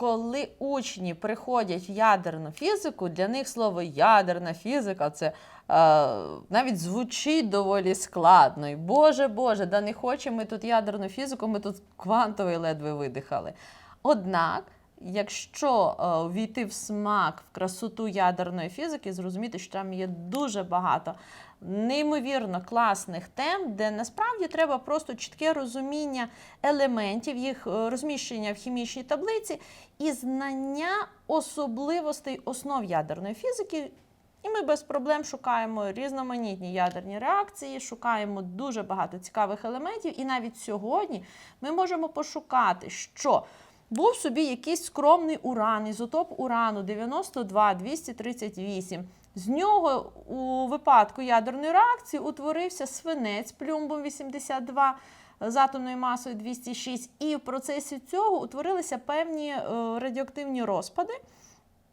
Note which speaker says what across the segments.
Speaker 1: коли учні приходять в ядерну фізику, для них слово ядерна фізика це е, навіть звучить доволі складно. І Боже Боже, да не хочемо ми тут ядерну фізику, ми тут квантовий ледве видихали. Однак, якщо е, війти в смак, в красоту ядерної фізики, зрозуміти, що там є дуже багато неймовірно класних тем, де насправді треба просто чітке розуміння елементів, їх е, розміщення в хімічній таблиці і знання особливостей основ ядерної фізики. І ми без проблем шукаємо різноманітні ядерні реакції, шукаємо дуже багато цікавих елементів. І навіть сьогодні ми можемо пошукати, що був собі якийсь скромний уран, ізотоп урану 92 238. З нього у випадку ядерної реакції утворився свинець плюмбом 82 з атомною масою 206, і в процесі цього утворилися певні е, радіоактивні розпади.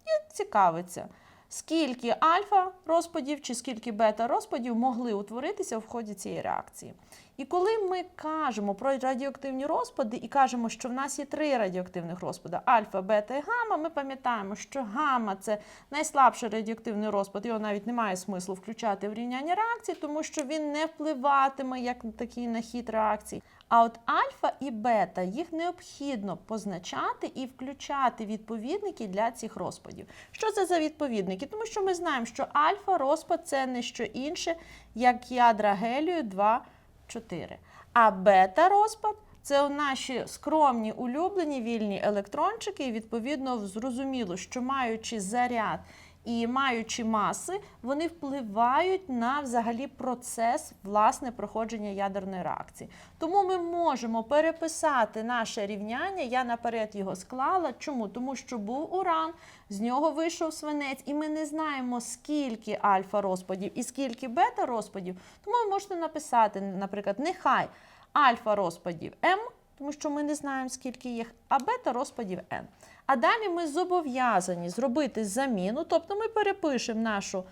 Speaker 1: І цікавиться, скільки альфа розпадів чи скільки бета розпадів могли утворитися в ході цієї реакції. І коли ми кажемо про радіоактивні розпади і кажемо, що в нас є три радіоактивних розпади альфа, бета і гамма, ми пам'ятаємо, що гамма це найслабший радіоактивний розпад, його навіть немає смислу включати в рівняння реакцій, тому що він не впливатиме як такий на хід реакцій. А от альфа і бета їх необхідно позначати і включати відповідники для цих розпадів. Що це за відповідники? Тому що ми знаємо, що альфа розпад це не що інше, як ядра гелію 2, 4. А бета розпад це наші скромні улюблені вільні електрончики, і відповідно зрозуміло, що маючи заряд і маючи маси, вони впливають на взагалі процес власне проходження ядерної реакції. Тому ми можемо переписати наше рівняння. Я наперед його склала. Чому? Тому що був уран, з нього вийшов свинець, і ми не знаємо, скільки альфа розпадів і скільки бета розпадів. Тому ви можете написати, наприклад, нехай альфа розпадів М, тому що ми не знаємо, скільки їх, а бета розпадів N. А далі ми зобов'язані зробити заміну, тобто ми перепишемо нашу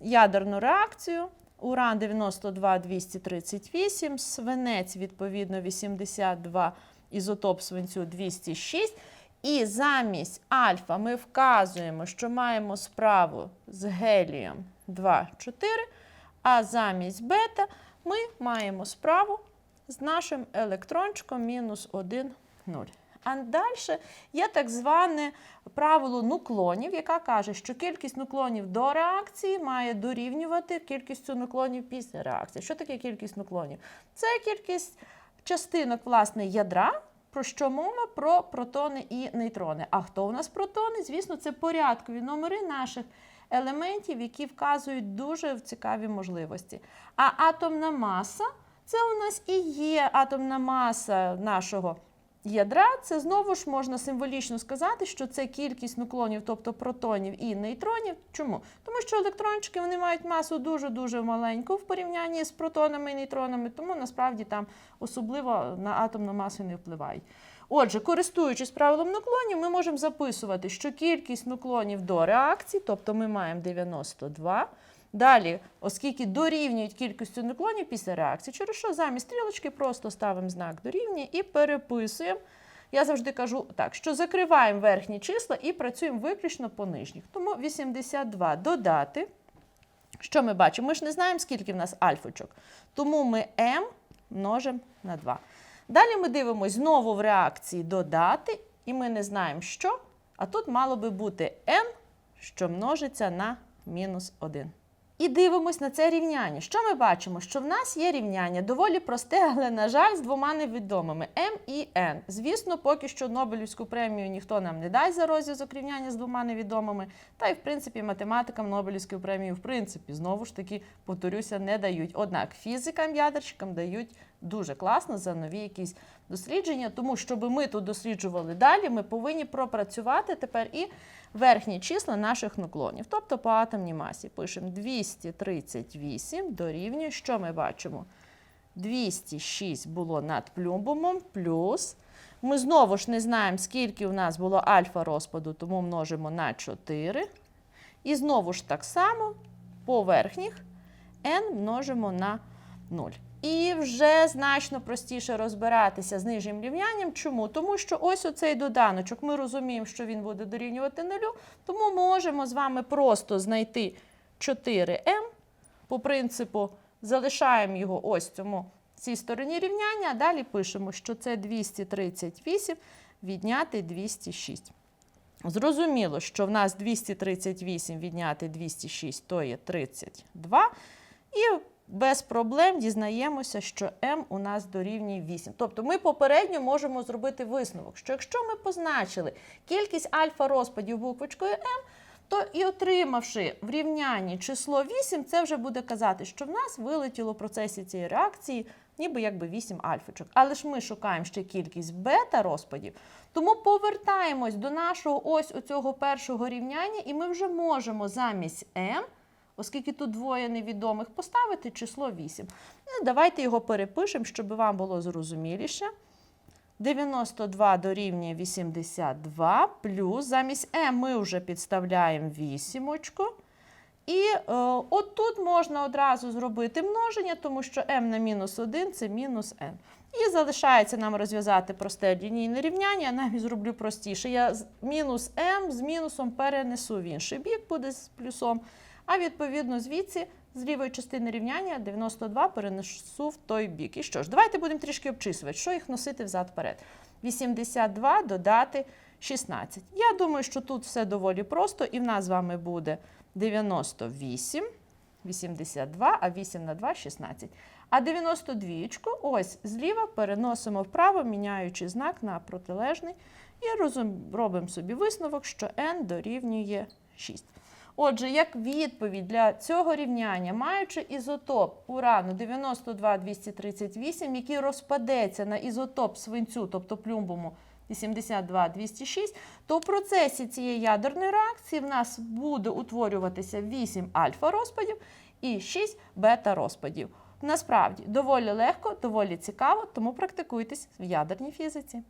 Speaker 1: ядерну реакцію. Уран 92 238, свинець, відповідно, 82, ізотоп свинцю 206. І замість альфа ми вказуємо, що маємо справу з гелієм 2, 4, а замість бета ми маємо справу з нашим електрончиком мінус 1, 0. А далі є так зване правило нуклонів, яка каже, що кількість нуклонів до реакції має дорівнювати кількістю нуклонів після реакції. Що таке кількість нуклонів? Це кількість частинок власне ядра. Про що мова? Про протони і нейтрони. А хто у нас протони? Звісно, це порядкові номери наших елементів, які вказують дуже цікаві можливості. А атомна маса це у нас і є атомна маса нашого ядра. Це знову ж можна символічно сказати, що це кількість нуклонів, тобто протонів і нейтронів. Чому? Тому що електрончики вони мають масу дуже-дуже маленьку в порівнянні з протонами і нейтронами, тому насправді там особливо на атомну масу не впливають. Отже, користуючись правилом нуклонів, ми можемо записувати, що кількість нуклонів до реакції, тобто ми маємо 92. Далі, оскільки дорівнюють кількістю нуклонів після реакції, через що замість стрілочки просто ставимо знак дорівнює і переписуємо. Я завжди кажу так, що закриваємо верхні числа і працюємо виключно по нижніх. Тому 82 додати. Що ми бачимо? Ми ж не знаємо, скільки в нас альфочок. Тому ми m множимо на 2. Далі ми дивимося знову в реакції додати, і ми не знаємо, що. А тут мало би бути n, що множиться на мінус 1. І дивимось на це рівняння. Що ми бачимо? Що в нас є рівняння доволі просте, але, на жаль, з двома невідомими m і n. Звісно, поки що Нобелівську премію ніхто нам не дасть за розв'язок рівняння з двома невідомими. Та й, в принципі, математикам Нобелівську премію, в принципі, знову ж таки, повторюся, не дають. Однак фізикам, ядерщикам дають дуже класно за нові якісь дослідження. Тому, щоб ми тут досліджували далі, ми повинні пропрацювати тепер і верхні числа наших нуклонів. Тобто по атомній масі пишемо 238 дорівнює, що ми бачимо? 206 було над плюмбумом, плюс. Ми знову ж не знаємо, скільки у нас було альфа розпаду, тому множимо на 4. І знову ж так само по верхніх n множимо на 0. І вже значно простіше розбиратися з нижнім рівнянням. Чому? Тому що ось оцей доданочок, ми розуміємо, що він буде дорівнювати нулю, тому можемо з вами просто знайти 4m. По принципу, залишаємо його ось цьому цій стороні рівняння, а далі пишемо, що це 238 відняти 206. Зрозуміло, що в нас 238 відняти 206 то є 32. І без проблем дізнаємося, що m у нас дорівнює 8. Тобто ми попередньо можемо зробити висновок, що якщо ми позначили кількість альфа-розпадів буквочкою m, то і отримавши в рівнянні число 8, це вже буде казати, що в нас вилетіло в процесі цієї реакції ніби якби 8 альфочок. Але ж ми шукаємо ще кількість бета-розпадів, тому повертаємось до нашого ось оцього першого рівняння, і ми вже можемо замість m, оскільки тут двоє невідомих, поставити число 8. Ну, давайте його перепишемо, щоб вам було зрозуміліше. 92 дорівнює 82, плюс замість m ми вже підставляємо вісімочку. І е, от тут можна одразу зробити множення, тому що m на мінус 1 це мінус n. І залишається нам розв'язати просте лінійне рівняння. Я навіть зроблю простіше. Я мінус m з мінусом перенесу в інший бік, буде з плюсом. А відповідно звідси, з лівої частини рівняння 92 перенесу в той бік. І що ж, давайте будемо трішки обчислювати, що їх носити взад-вперед. 82 додати 16. Я думаю, що тут все доволі просто, і в нас з вами буде 98, 82, а 8 на 2 – 16. А 92 ось зліва переносимо вправо, міняючи знак на протилежний. І робимо собі висновок, що n дорівнює 6. Отже, як відповідь для цього рівняння, маючи ізотоп урану 92-238, який розпадеться на ізотоп свинцю, тобто плюмбуму 82-206, то в процесі цієї ядерної реакції в нас буде утворюватися 8 альфа-розпадів і 6 бета-розпадів. Насправді доволі легко, доволі цікаво, тому практикуйтесь в ядерній фізиці.